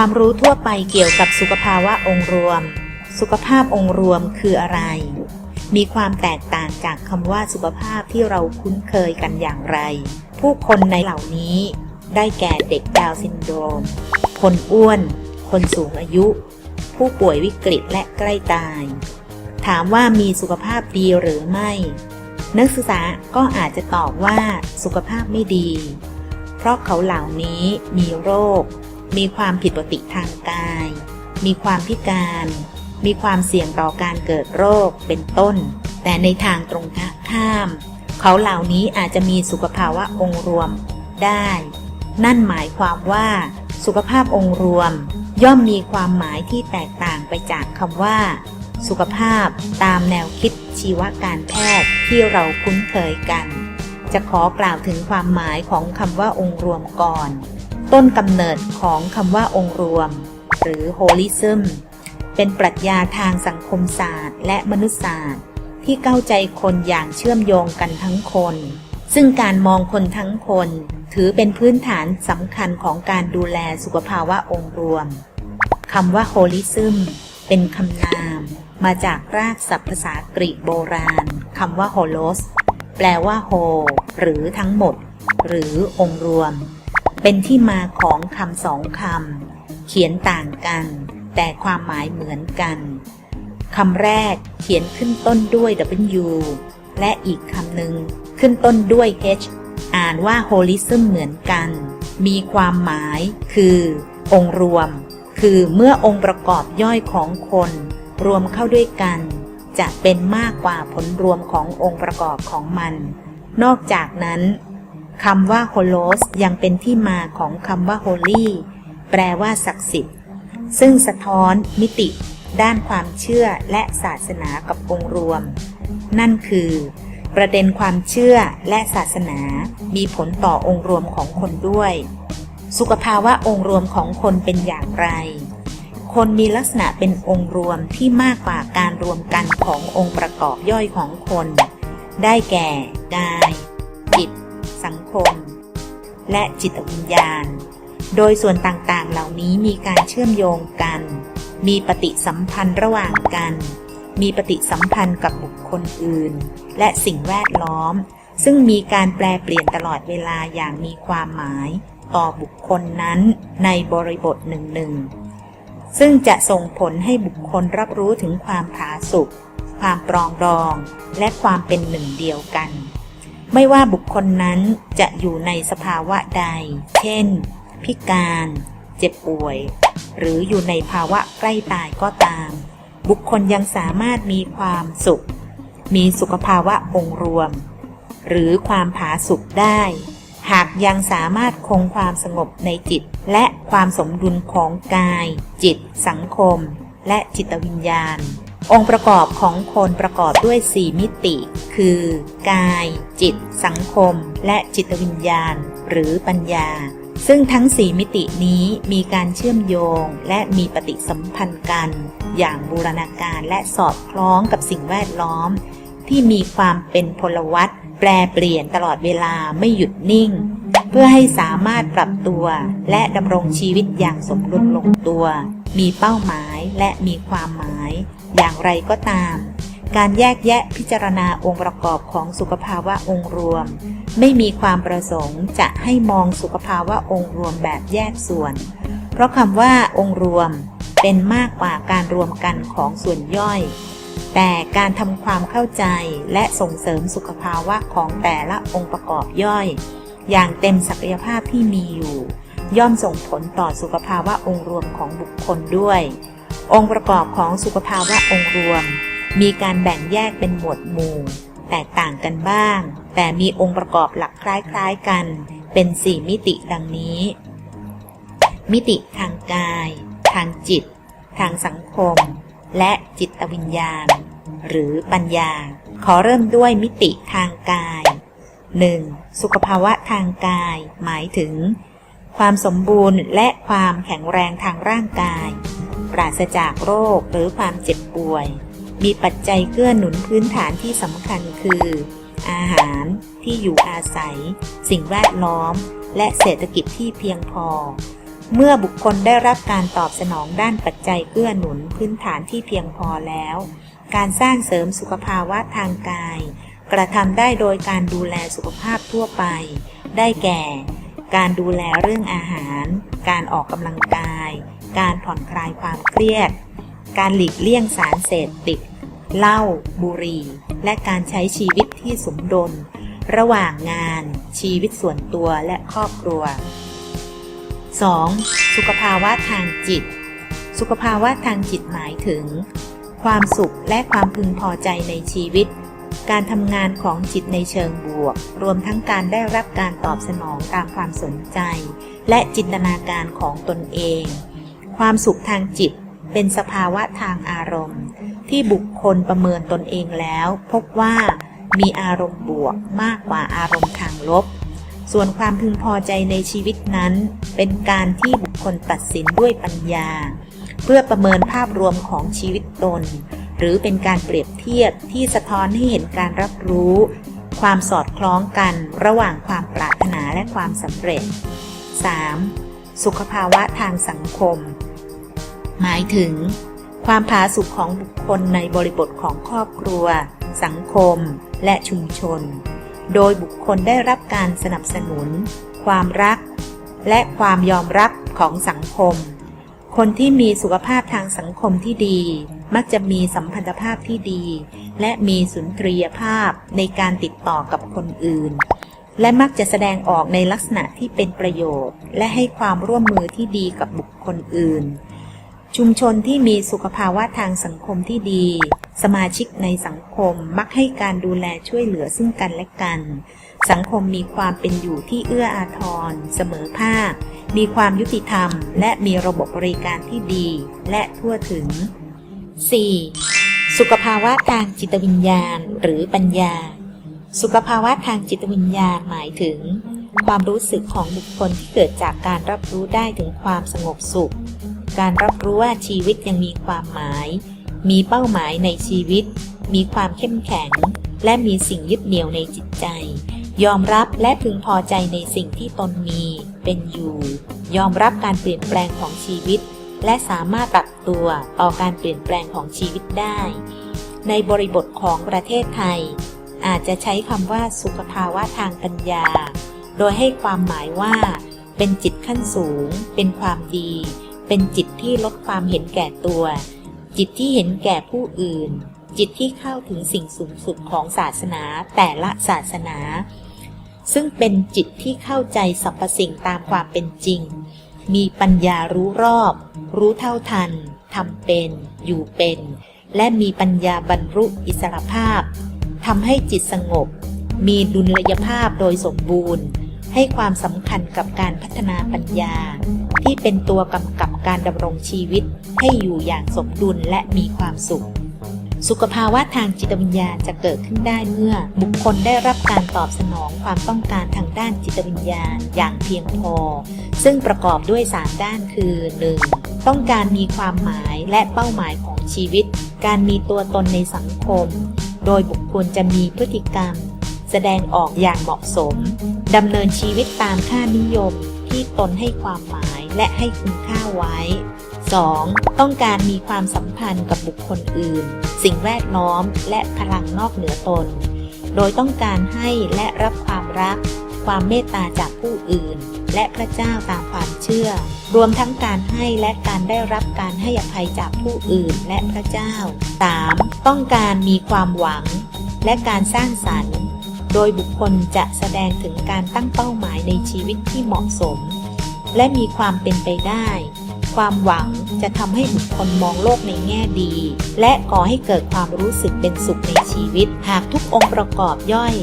ความรู้ทั่วไปเกี่ยวกับสุขภาวะองค์รวม สุขภาพองค์รวมคืออะไร มีความแตกต่างจากคำว่าสุขภาพที่เราคุ้นเคยกันอย่างไร ผู้คนในเหล่านี้ ได้แก่เด็กดาวซินโดรม คนอ้วน คนสูงอายุ ผู้ป่วยวิกฤตและใกล้ตาย ถามว่ามีสุขภาพดีหรือไม่ นักศึกษาก็อาจจะตอบว่าสุขภาพไม่ดี เพราะเขาเหล่านี้มีโรค มีความผิดปกติทางกาย มีความพิการ มีความเสี่ยงต่อการเกิดโรคเป็นต้น แต่ในทางตรงข้าม เขาเหล่านี้อาจจะมีสุขภาวะองค์รวมได้ นั่นหมายความว่าสุขภาพองค์รวม ย่อมมีความหมายที่แตกต่างไปจากคำว่า สุขภาพตามแนวคิดชีวการแพทย์ที่เราคุ้นเคยกัน จะขอกล่าวถึงความหมายของคำว่าองค์รวมก่อน ต้นกำเนิดของคำว่าองค์รวม หรือ holism เป็นปรัชญาทางสังคมศาสตร์ และมนุษยศาสตร์ ที่เข้าใจคนอย่างเชื่อมโยงกันทั้งคน ซึ่งการมองคนทั้งคน ถือเป็นพื้นฐานสำคัญของการดูแลสุขภาวะองค์รวมคำว่า holism เป็นคำนาม มาจากรากศัพท์ภาษากรีกโบราณคำว่า holos แปลว่า whole หรือทั้งหมด หรือองค์รวม เป็นที่มาของคำสองคำเขียนต่างกัน แต่ความหมายเหมือนกันคำแรกเขียนขึ้นต้นด้วย W และอีกคำหนึ่งขึ้นต้นด้วย H อ่านว่า holism เหมือนกัน มีความหมายคือ องค์รวม คือเมื่อองค์ประกอบย่อยของคน รวมเข้าด้วยกัน จะเป็นมากกว่าผลรวมขององค์ประกอบของมัน นอกจากนั้น คำว่า holos ยังเป็นที่มาของคำว่า holy แปลว่าศักดิ์สิทธิ์ ซึ่งสะท้อนมิติ ด้านความเชื่อและศาสนากับองค์รวม นั่นคือ ประเด็นความเชื่อและศาสนา มีผลต่อองค์รวมของคนด้วย สุขภาวะองค์รวมของคนเป็นอย่างไร คนมีลักษณะเป็นองค์รวมที่มากกว่าการรวมกันขององค์ประกอบย่อยของคน ได้แก่กาย สังคม และจิตวิญญาณ โดยส่วนต่างๆ เหล่านี้มีการเชื่อมโยงกัน มีปฏิสัมพันธ์ระหว่างกัน มีปฏิสัมพันธ์กับบุคคลอื่น และสิ่งแวดล้อม ซึ่งมีการแปลเปลี่ยนตลอดเวลาอย่างมีความหมาย ต่อบุคคลนั้นในบริบทหนึ่งๆซึ่งจะส่งผลให้บุคคลรับรู้ถึงความผาสุกความปรองดอง และความเป็นหนึ่งเดียวกัน ไม่ว่าบุคคลนั้นจะอยู่ในสภาวะใด เช่น พิการ เจ็บป่วย หรืออยู่ในภาวะใกล้ตายก็ตาม บุคคลยังสามารถมีความสุข มีสุขภาวะองค์รวม หรือความผาสุกได้ หากยังสามารถคงความสงบในจิต และความสมดุลของกาย จิต สังคม และจิตวิญญาณ องค์ประกอบของคนประกอบด้วย 4 มิติ คือ กาย จิต สังคม และจิตวิญญาณ หรือปัญญา ซึ่งทั้ง 4 มิตินี้มีการเชื่อมโยง และมีปฏิสัมพันธ์กัน อย่างบูรณาการและสอดคล้องกับสิ่งแวดล้อม ที่มีความเป็นพลวัตแปรเปลี่ยนตลอดเวลาไม่หยุดนิ่ง เพื่อให้สามารถปรับตัว และดำรงชีวิตอย่างสมดุลลงตัว มีเป้าหมายและมีความหมาย อย่างไรก็ตาม การแยกแยะพิจารณาองค์ประกอบของสุขภาวะองค์รวม ไม่มีความประสงค์จะให้มองสุขภาวะองค์รวมแบบแยกส่วน เพราะคำว่าองค์รวมเป็นมากกว่าการรวมกันของส่วนย่อย แต่การทำความเข้าใจและส่งเสริมสุขภาวะของแต่ละองค์ประกอบย่อย อย่างเต็มศักยภาพที่มีอยู่ ย่อมส่งผลต่อสุขภาวะองค์รวมของบุคคลด้วย องค์ประกอบของสุขภาวะองค์รวม มีการแบ่งแยกเป็นหมวดหมู่ แตกต่างกันบ้าง แต่มีองค์ประกอบหลักคล้ายๆกัน เป็น 4 มิติดังนี้ มิติทางกาย ทางจิต ทางสังคม และจิตวิญญาณ หรือปัญญา ขอเริ่มด้วยมิติทางกาย 1. สุขภาวะทางกาย หมายถึง ความสมบูรณ์และความแข็งแรงทางร่างกาย ปราศจากโรคหรือความเจ็บป่วย มีปัจจัยเกื้อหนุนพื้นฐานที่สำคัญคือ อาหารที่อยู่อาศัย สิ่งแวดล้อม และเศรษฐกิจที่เพียงพอ เมื่อบุคคลได้รับการตอบสนองด้านปัจจัยเกื้อหนุนพื้นฐานที่เพียงพอแล้ว การสร้างเสริมสุขภาวะทางกาย กระทำได้โดยการดูแลสุขภาพทั่วไป ได้แก่ การดูแลเรื่องอาหาร การออกกำลังกาย การผ่อนคลายความเครียด การหลีกเลี่ยงสารเสพติด เหล้า บุหรี่ และการใช้ชีวิตที่สมดุล ระหว่างงาน ชีวิตส่วนตัวและครอบครัว 2. สุขภาวะทางจิต สุขภาวะทางจิตหมายถึง ความสุขและความพึงพอใจในชีวิต การทำงานของจิตในเชิงบวก รวมทั้งการได้รับการตอบสนองตามความสนใจ และจินตนาการของตนเอง ความสุขทางจิตเป็นสภาวะทางอารมณ์ ที่บุคคลประเมินตนเองแล้ว พบว่ามีอารมณ์บวกมากกว่าอารมณ์ทางลบ ส่วนความพึงพอใจในชีวิตนั้น เป็นการที่บุคคลตัดสินด้วยปัญญา เพื่อประเมินภาพรวมของชีวิตตน หรือเป็นการเปรียบเทียบที่สะท้อนให้เห็นการรับรู้ ความสอดคล้องกันระหว่างความปรารถนาและความสำเร็จ 3. สุขภาวะทางสังคม หมายถึง ความผาสุกของบุคคลในบริบทของครอบครัว สังคม และชุมชน โดยบุคคลได้รับการสนับสนุน ความรัก และความยอมรับของสังคม คนที่มีสุขภาพทางสังคมที่ดี มักจะมีสัมพันธภาพที่ดี และมีสุนทรียภาพในการติดต่อกับคนอื่น และมักจะแสดงออกในลักษณะที่เป็นประโยชน์ และให้ความร่วมมือที่ดีกับบุคคลอื่น ชุมชนที่มีสุขภาวะทางสังคมที่ดี สมาชิกในสังคมมักให้การดูแลช่วยเหลือซึ่งกันและกัน สังคมมีความเป็นอยู่ที่เอื้ออาทร เสมอภาค มีความยุติธรรม และมีระบบบริการที่ดี และทั่วถึง 4. สุขภาวะทางจิตวิญญาณหรือปัญญา สุขภาวะทางจิตวิญญาณหมายถึง ความรู้สึกของบุคคลที่เกิดจากการรับรู้ได้ถึงความสงบสุข การรับรู้ว่าชีวิตยังมีความหมาย มีเป้าหมายในชีวิต มีความเข้มแข็ง และมีสิ่งยึดเหนี่ยวในจิตใจ ยอมรับและพึงพอใจในสิ่งที่ตนมี เป็นอยู่ ยอมรับการเปลี่ยนแปลงของชีวิต และสามารถปรับตัวต่อการเปลี่ยนแปลงของชีวิตได้ ในบริบทของประเทศไทย อาจจะใช้คำว่าสุขภาวะทางปัญญา โดยให้ความหมายว่า เป็นจิตขั้นสูง เป็นความดี เป็นจิตที่ลดความเห็นแก่ตัว จิตที่เห็นแก่ผู้อื่น จิตที่เข้าถึงสิ่งสูงสุดของศาสนาแต่ละศาสนา ซึ่งเป็นจิตที่เข้าใจสรรพสิ่งตามความเป็นจริง มีปัญญารู้รอบ รู้เท่าทันทำเป็น อยู่เป็น และมีปัญญาบรรลุอิสรภาพทำให้จิตสงบ มีดุลยภาพโดยสมบูรณ์ ให้ความสำคัญกับการพัฒนาปัญญา ที่เป็นตัวกำกับการดำรงชีวิตให้อยู่อย่างสมดุลและมีความสุข สุขภาวะทางจิตวิญญาณจะเกิดขึ้นได้เมื่อ บุคคลได้รับการตอบสนองความต้องการทางด้านจิตวิญญาณอย่างเพียงพอ ซึ่งประกอบด้วย 3 ด้านคือ 1. ต้องการมีความหมายและเป้าหมายของชีวิต การมีตัวตนในสังคม โดยบุคคลจะมีพฤติกรรม แสดงออกอย่างเหมาะสมดำเนินชีวิตตามค่านิยมที่ตนให้ความหมายและให้คุณค่าไว้ 2. ต้องการมีความสัมพันธ์กับบุคคลอื่น สิ่งแวดล้อมและพลังนอกเหนือตน โดยต้องการให้และรับความรัก ความเมตตาจากผู้อื่น และพระเจ้าตามความเชื่อ รวมทั้งการให้และการได้รับการให้อภัยจากผู้อื่นและพระเจ้า 3. ต้องการมีความหวัง และการสร้างสรรค์ โดยบุคคลจะแสดงถึงการตั้งเป้าหมายในชีวิตที่เหมาะสม และมีความเป็นไปได้ ความหวังจะทำให้บุคคลมองโลกในแง่ดี และก่อให้เกิดความรู้สึกเป็นสุขในชีวิต หากทุกองค์ประกอบย่อย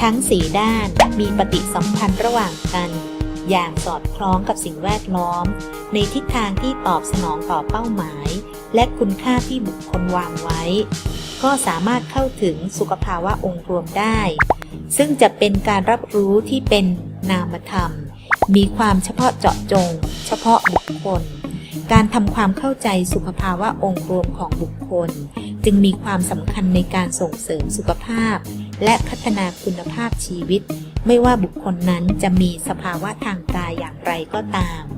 ทั้งสีด้านมีปฏิสัมพันธ์ระหว่างกัน อย่างสอดคล้องกับสิ่งแวดล้อม ในทิศทางที่ตอบสนองต่อเป้าหมาย และคุณค่าที่บุคคลวางไว้ ก็สามารถเข้าถึงสุขภาวะองค์รวมได้ ซึ่งจะเป็นการรับรู้ที่เป็นนามธรรมมีความเฉพาะเจาะจง เฉพาะบุคคล การทำความเข้าใจสุขภาวะองค์รวมของบุคคล จึงมีความสำคัญในการส่งเสริมสุขภาพ และพัฒนาคุณภาพชีวิต ไม่ว่าบุคคลนั้นจะมีสภาวะทางกายอย่างไรก็ตาม